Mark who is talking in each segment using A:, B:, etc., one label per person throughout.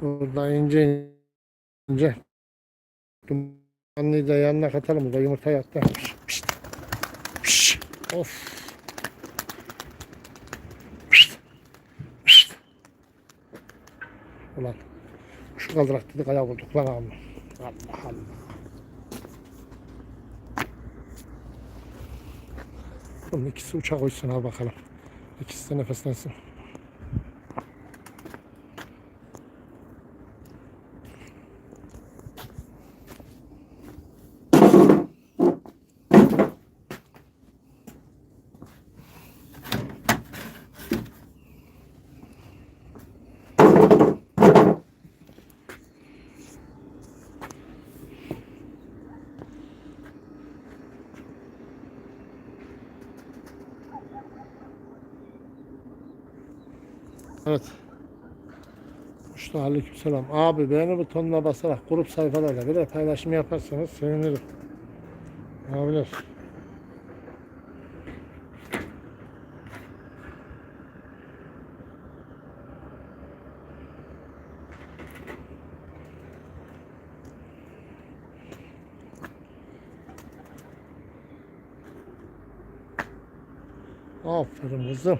A: Burada ince ince. Dumanlıyı da yanına katalım. Burada yumurta yattı. Pişt, pişt, pişt. Of. Pişt, pişt. Ulan şu kaldırak dedik ayağı bulduk lan abi. Allah Allah. Bunun ikisi uçak uçsun ha bakalım. İkisi de nefeslensin. Evet. İşte aleykümselam. Abi beğeni butonuna basarak grup sayfalarla birer paylaşım yaparsanız sevinirim. Abiler. Aferin kızım.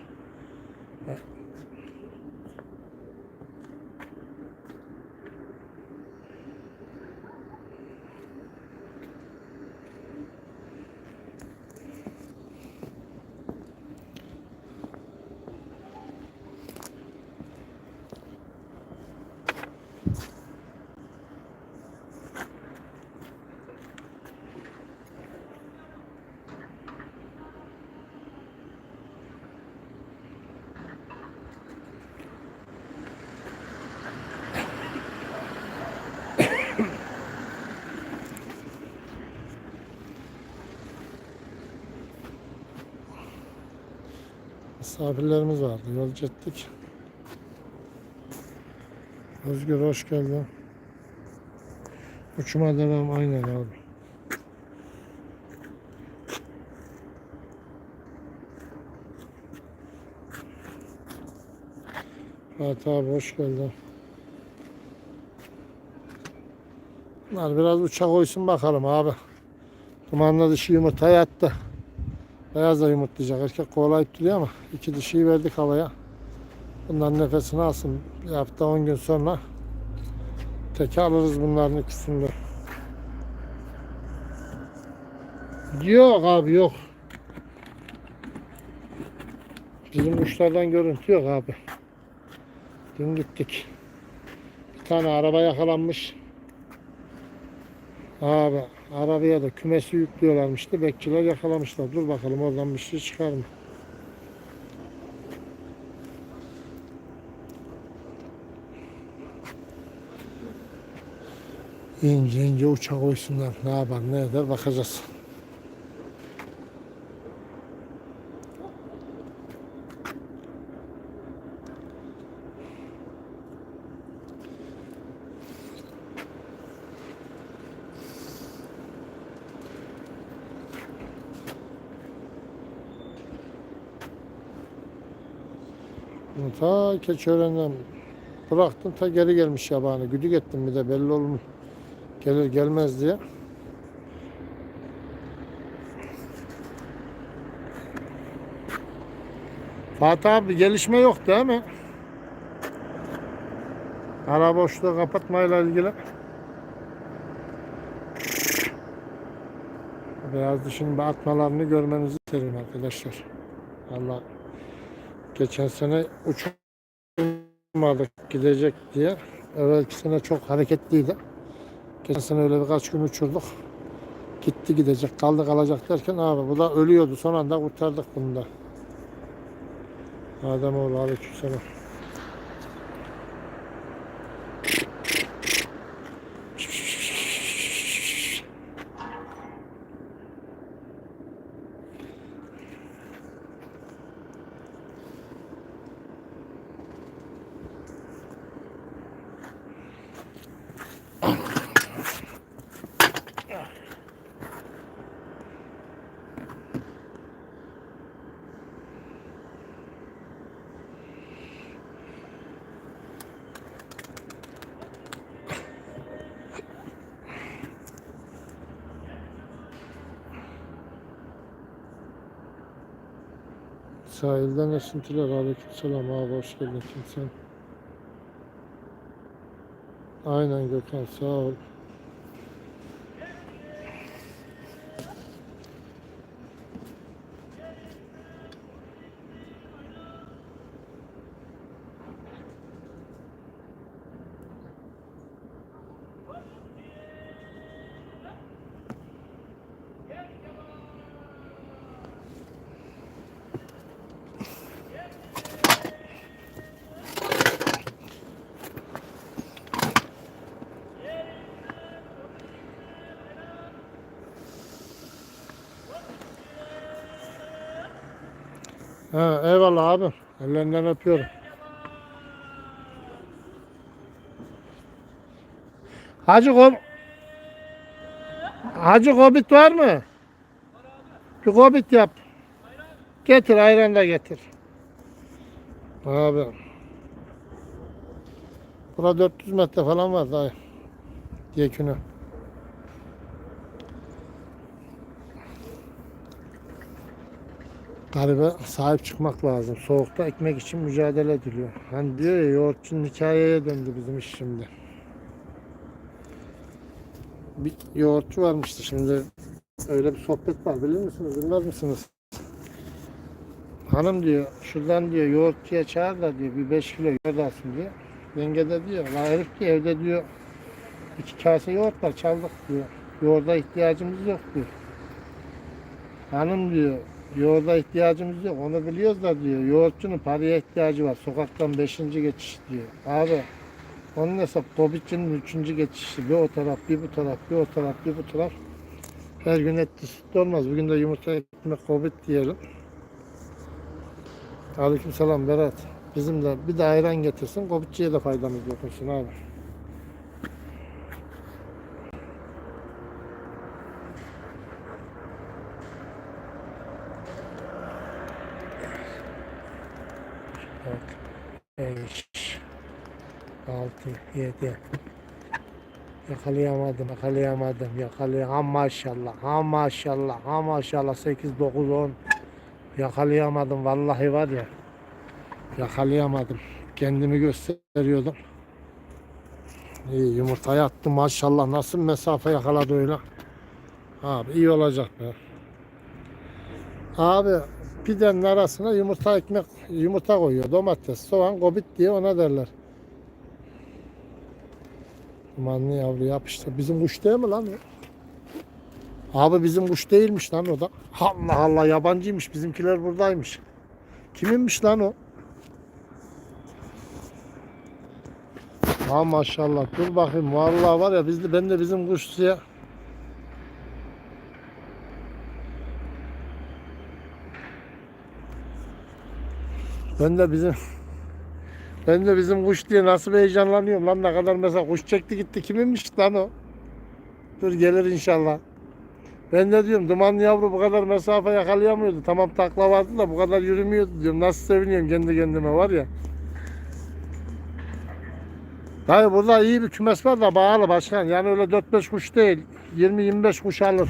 A: Misafirlerimiz vardı. Yolcu ettik. Özgür hoş geldin. Uçuma devam aynen abi. Fatih abi hoş geldin. Bunlar biraz uçak koysun bakalım abi. Dumanla dışı yumurta yattı. Beyaz da yumurtlayacak. Erkek kovalayıp duruyor ama iki dişiyi verdik havaya. Bunların nefesini alsın. Hafta 10 gün sonra teke alırız bunların ikisini de. Yok abi yok. Bizim uçlardan görüntü yok abi. Dün gittik. Bir tane araba yakalanmış. Abi arabaya da kümesi yüklüyorlarmıştı. Bekçiler yakalamışlar. Dur bakalım oradan bir şey çıkar mı? İnce ince uçak koysunlar. Ne yapar ne eder bakacağız. Bunu Ta Keçiören'den bıraktım ta geri gelmiş yabani. Güdük ettim bir de belli olmuş. Gelir gelmez diye. Fatih abi gelişme yok değil mi? Ara boşluğu kapatmayla ilgili. Beyaz dişinin atmalarını görmenizi isterim arkadaşlar. Allah geçen sene uçurmadık gidecek diye. Evvelki sene çok hareketliydi. Geçen sene öyle birkaç gün uçurduk. Gitti gidecek kaldı kalacak derken abi bu da ölüyordu. Son anda kurtardık bunu da. Ademoğlu aleykümselam. Sahilden esintiler. Aleykümselam abi hoş geldin kimsen. Aynen Gökhan sağ ol. Ha, eyvallah abi. Ellerinden öpüyorum. Hacı Kob Hacı Kobit var mı? Bir Kobit yap. Getir ayran da getir. Abi. Bura 400 metre falan var dayı. Yekünü. Garibe sahip çıkmak lazım. Soğukta ekmek için mücadele ediliyor. Hani diyor ya yoğurtçunun hikayeye döndü bizim iş şimdi. Bir yoğurtçu varmıştı şimdi. Öyle bir sohbet var bilir misiniz bilmez misiniz? Hanım diyor şuradan diyor yoğurtçuya çağır da diyor bir 5 kilo yoğurt alsın diyor. Yenge de diyor la herif diyor evde diyor iki kase yoğurt var çaldık diyor. Yoğurda ihtiyacımız yok diyor. Hanım diyor yoğurda ihtiyacımız yok onu biliyoruz da diyor yoğurtçunun paraya ihtiyacı var sokaktan 5. geçiş diyor. Abi onun hesap Kobitçinin 3. geçişi bir o taraf bir bu taraf bir o taraf bir bu taraf. Her gün sütlü olmaz. Bugün de yumurta ekmek Kobit diyelim. Aleyküm selam Berat. Bizim de bir de ayran getirsin. Kobitçiye de faydamız dokunsun abi. Bak. Beş. Yedi. Yakalayamadım, yakalayamadım, yakalayamadım. Ha maşallah, ha maşallah, ha maşallah. 8, 9, 10. Yakalayamadım vallahi var ya. Yakalayamadım. Kendimi gösteriyordum. İyi yumurtayı attım maşallah. Nasıl mesafe yakaladı öyle. Abi iyi olacak be. Abi pidenin arasına yumurta ekmek yumurta koyuyor. Domates, soğan, gobit diye ona derler. Dumanlı yavru yapıştı. Bizim kuş değil mi lan? Abi bizim kuş değilmiş lan o da. Allah Allah yabancıymış. Bizimkiler buradaymış. Kiminmiş lan o? Ha maşallah. Dur bakayım. Vallahi var ya biz de, ben de bizim kuşçuya Ben de bizim ben de bizim kuş diye nasıl heyecanlanıyorum lan ne kadar mesela kuş çekti gitti kiminmiş lan o? Dur gelir inşallah. Ben de diyorum dumanlı yavru bu kadar mesafe yakalayamıyordu. Tamam takla vardı da bu kadar yürümüyordu diyorum. Nasıl seviniyorum kendi kendime var ya. Dayı burada iyi bir kümes var da bağlı başkan. Yani öyle 4-5 kuş değil. 20-25 kuş alır.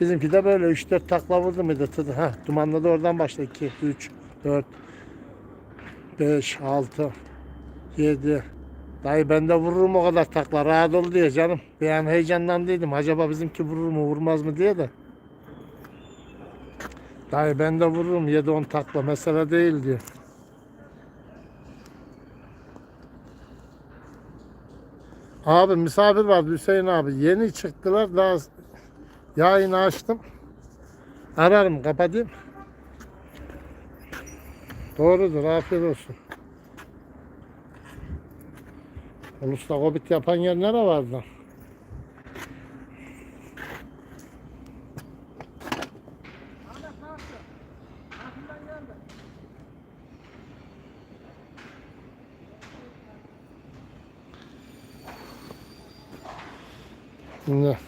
A: Bizimki de böyle 3-4 takla vurdu? Tıdı. Ha, dumanlı da oradan başla. 2, 3, 4, 5, 6, 7. Dayı ben de vururum o kadar takla. Rahat ol diye canım. Bir an heyecanlandıydım. Acaba bizimki vurur mu vurmaz mı diye de. Dayı ben de vururum 7-10 takla. Mesele değil diyor. Abi misafir vardı Hüseyin abi. Yeni çıktılar. Daha yayını açtım. Ararım kapatayım. Doğrudur. Afiyet olsun. Ulus'ta Hobbit yapan yer nere vardı? Şimdi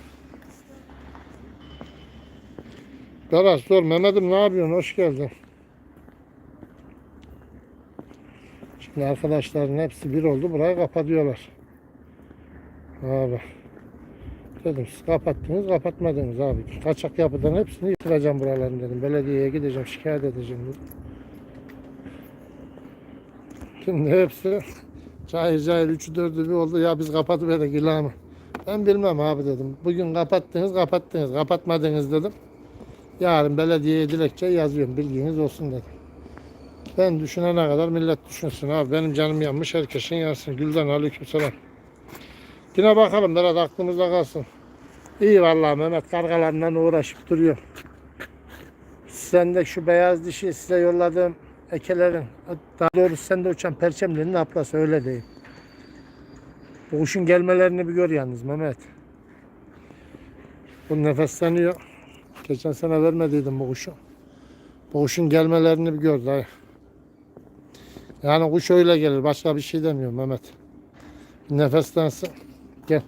A: Berat sor Mehmet'im ne yapıyorsun? Hoş geldin. Şimdi arkadaşların hepsi bir oldu. Burayı kapatıyorlar. Abi. Dedim siz kapattınız kapatmadınız abi. Kaçak yapıdan hepsini yıkılacağım buraların dedim. Belediyeye gideceğim şikayet edeceğim dedim. Şimdi hepsi cahil cahil üçü dördü bir oldu ya biz kapatıverdik ilanı. Ben bilmem abi dedim. Bugün kapattınız kapattınız kapatmadınız dedim. Yarın belediyeye dilekçe yazıyorum bilginiz olsun dedim. Ben düşünene kadar millet düşünsün abi. Benim canım yanmış herkesin yansın. Gülden aleykümselam. Yine bakalım biraz aklımızda kalsın. İyi vallahi Mehmet kargalarla uğraşıp duruyor. Sen de şu beyaz dişi size yolladığım ekelerin daha doğrusu sende uçan perçemlerin ablası öyle değil. Bu kuşun gelmelerini bir gör yalnız Mehmet. Bu nefesleniyor. Geçen sene vermediydim bu kuşu. Bu kuşun gelmelerini bir gör dayı. Yani kuş öyle gelir. Başka bir şey demiyorum Mehmet. Nefeslensin. Gel.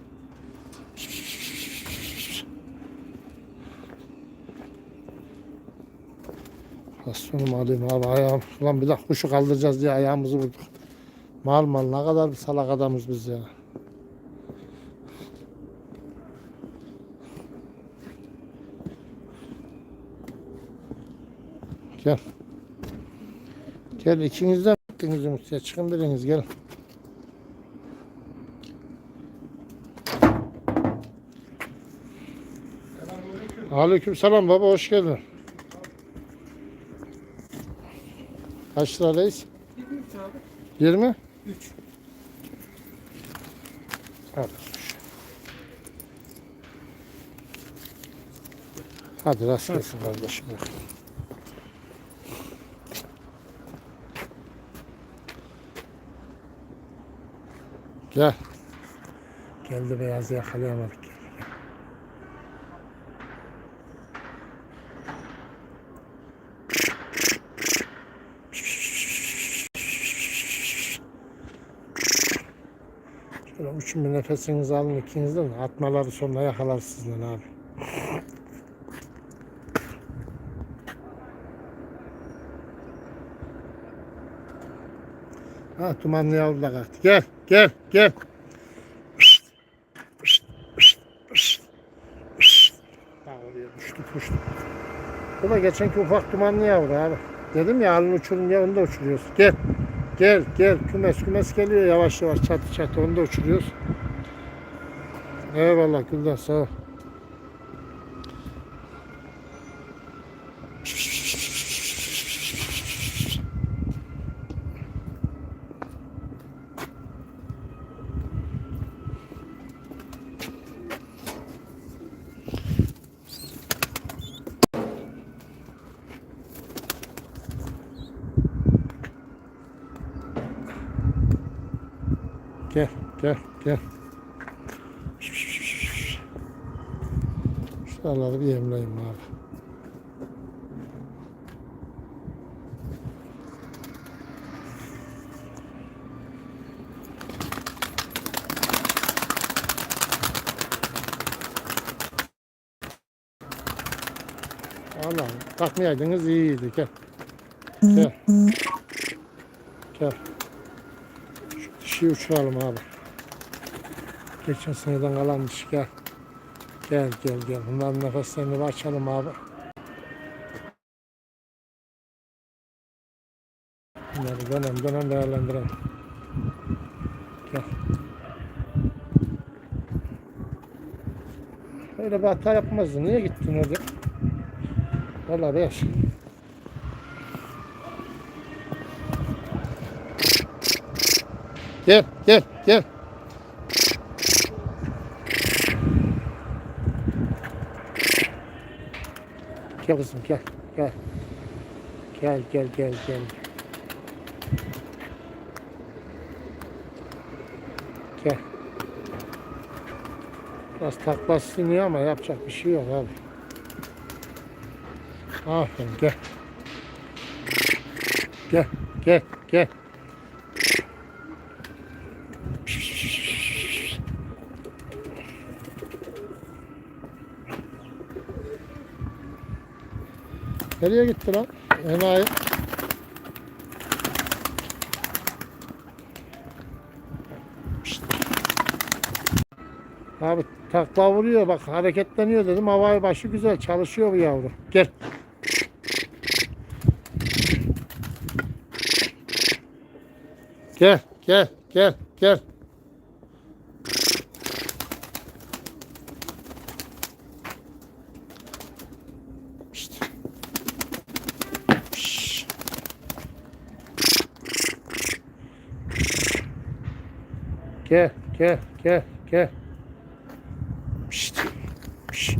A: Aslanım alayım abi ayağım. Ulan bir dakika kuşu kaldıracağız diye ayağımızı vurduk. Mal mal ne kadar bir salak adamız biz ya. Gel. Gel ikinizden gittiniz yumurtaya. Çıkın biriniz gelin. Aleyküm selam baba hoş geldin. Kaç liradayız? 20?
B: 3.
A: Hadi. Hadi rast gelsin kardeşim. Gel. Geldi beyazı yakalayamadık. Şöyle üçün bir nefesinizi alın ikinizden de atmaları sonra yakalar sizden abi. Ha dumanlı yavru da kalktı. Gel gel gel. Bak oraya düştü düştü. Bu da geçenki ufak dumanlı yavru abi. Dedim ya alın uçurun ya onu da uçuruyoruz. Gel. Gel gel kümes kümes geliyor yavaş yavaş çatı çatı onu da uçuruyoruz. Eyvallah Gülden sağ ol. Gel gel gel. Şuraları bir yemleyeyim abi. Allah takmayaydınız iyiydi gel. Gel. Gel. Dişi uçuralım abi. Geçen seneden kalan dişi gel. Gel gel gel. Bunların nefeslerini bir açalım abi. Bunları dönem dönem değerlendirelim. Gel. Öyle bir hata yapmazdın. Niye gittin orada? Valla beş. Gel gel gel. Gel kızım gel gel. Gel gel gel gel. Gel. Biraz taklası iniyor ama yapacak bir şey yok abi. Aferin gel. Gel gel gel. Nereye gitti lan? Enayi. Abi takla vuruyor bak hareketleniyor dedim. Havai başı güzel çalışıyor bu yavru. Gel. Gel gel gel gel. Gel gel gel gel. Şşt. Şşt.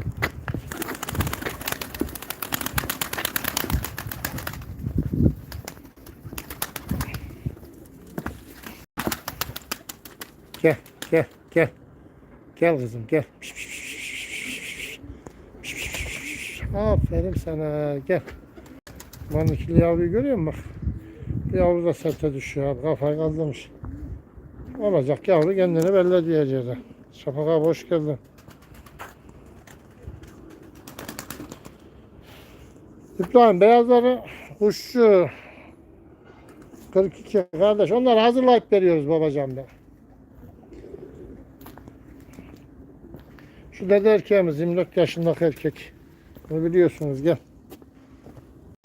A: Gel, gel, gel. Kızım, gel. Piş, piş, piş, piş, piş. Aferin sana, gel. Manikili yavruyu görüyor musun bak. Yavru da serte düşüyor abi, kafayı kaldırmış. Olacak yavru kendini belli yerde. Şafak abi hoş geldin. İbrahim beyazları kuşçu 42 kardeş onları hazırlayıp veriyoruz babacan be. Şu dede erkeğimiz 24 yaşındaki erkek. Bunu biliyorsunuz gel.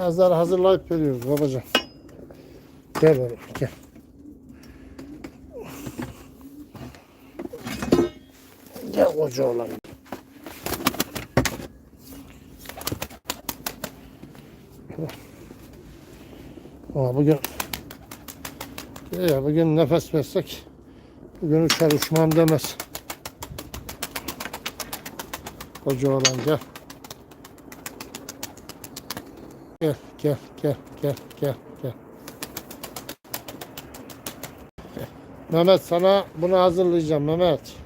A: Beyazları hazırlayıp veriyoruz babacan. Gel oğlum gel. Gel koca oğlan. Ama bugün ya bugün nefes versek bugün uçar uçmam demez. Koca oğlan gel. Gel gel gel gel gel gel. Mehmet sana bunu hazırlayacağım Mehmet.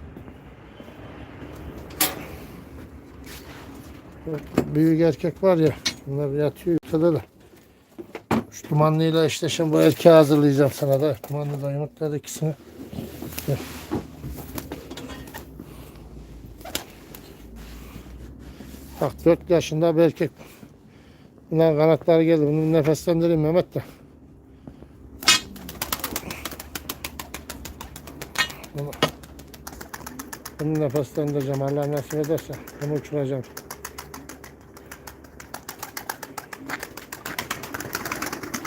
A: Büyük erkek var ya bunlar yatıyor yukarıda da. Şu dumanlıyla eşleşen bu erkeği hazırlayacağım sana da. Dumanlı da yumurtladı ikisini. Gel. Bak 4 yaşında bir erkek. Bunların kanatları geldi. Bunu nefeslendireyim Mehmet de. Bunu, bunu nefeslendireceğim. Allah nasip ederse. Bunu uçuracağım.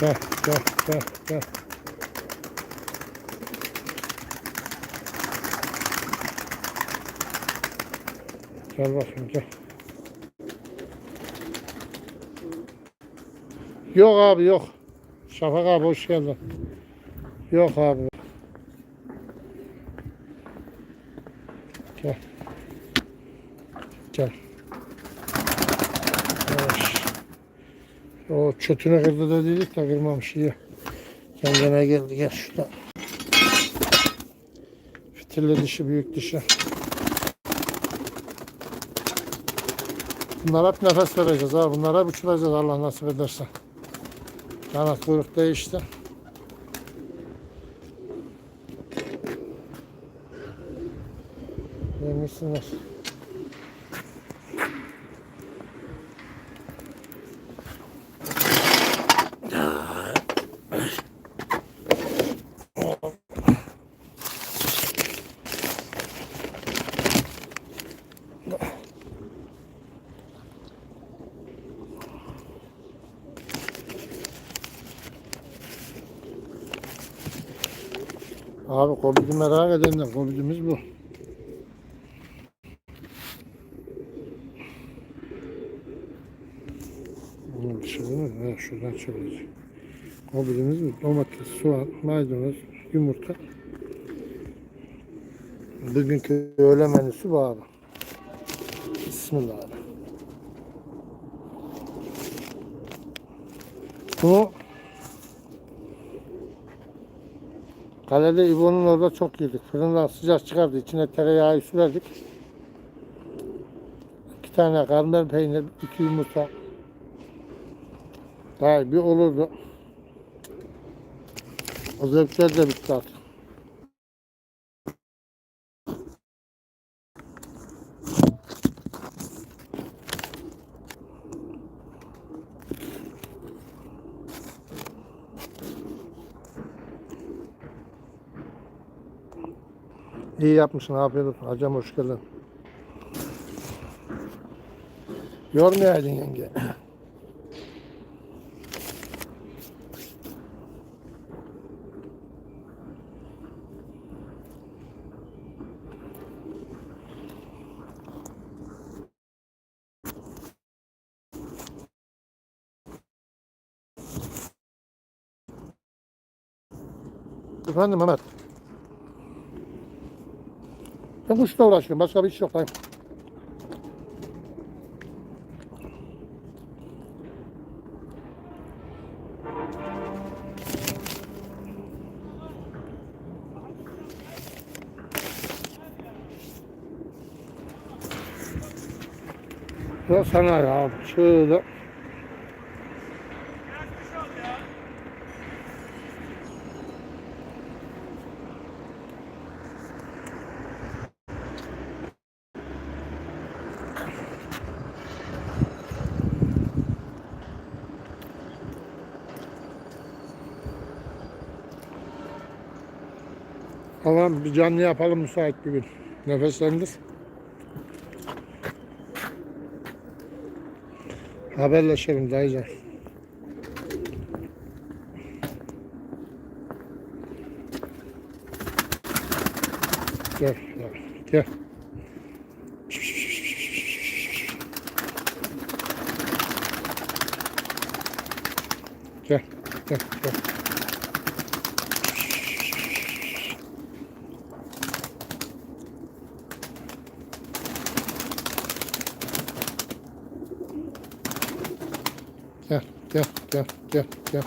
A: Gel, gel, gel, gel. Gel bakayım gel. Yok abi yok. Şafak abi hoş geldin. Yok abi. O çötünü kırdı da dedik de kırmamış iyi. Kendine geldi gel şurada. Fitilli dişi büyük dişi. Bunlara hep nefes vereceğiz ha. Bunlara hep uçuracağız Allah nasip ederse. Kanat kuyruk değişti. Yemişsiniz. Abi kobidi merak edenler. Kobidimiz bu. Bunu bir şey mi? Şuradan çevirecek. Kobidimiz bu. Domates, soğan, maydanoz, yumurta. Bugünkü öğle menüsü bu abi. Bismillah. Bunu Kalede İbo'nun orada çok yedik. Fırından sıcak çıkardı. İçine tereyağı sürerdik. İki tane karmer peynir, iki yumurta. Daha bir olurdu. O zevkler de bitti artık. İyi yapmışsın afiyet olsun. Hocam hoş geldin. Yormayaydın yenge. Efendim Mehmet. Ben kuşla uğraşıyorum. Başka bir iş yok. Lan. Ya sana ya şöyle. Tamam bir canlı yapalım müsait bir gün. Nefeslendir. Haberleşelim dayıcan. Gel, gel. Gel, gel, gel. Gel, gel, gel, gel, gel.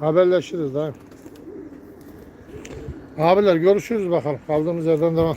A: Haberleşiriz daha. Abiler görüşürüz bakalım. Kaldığımız yerden devam.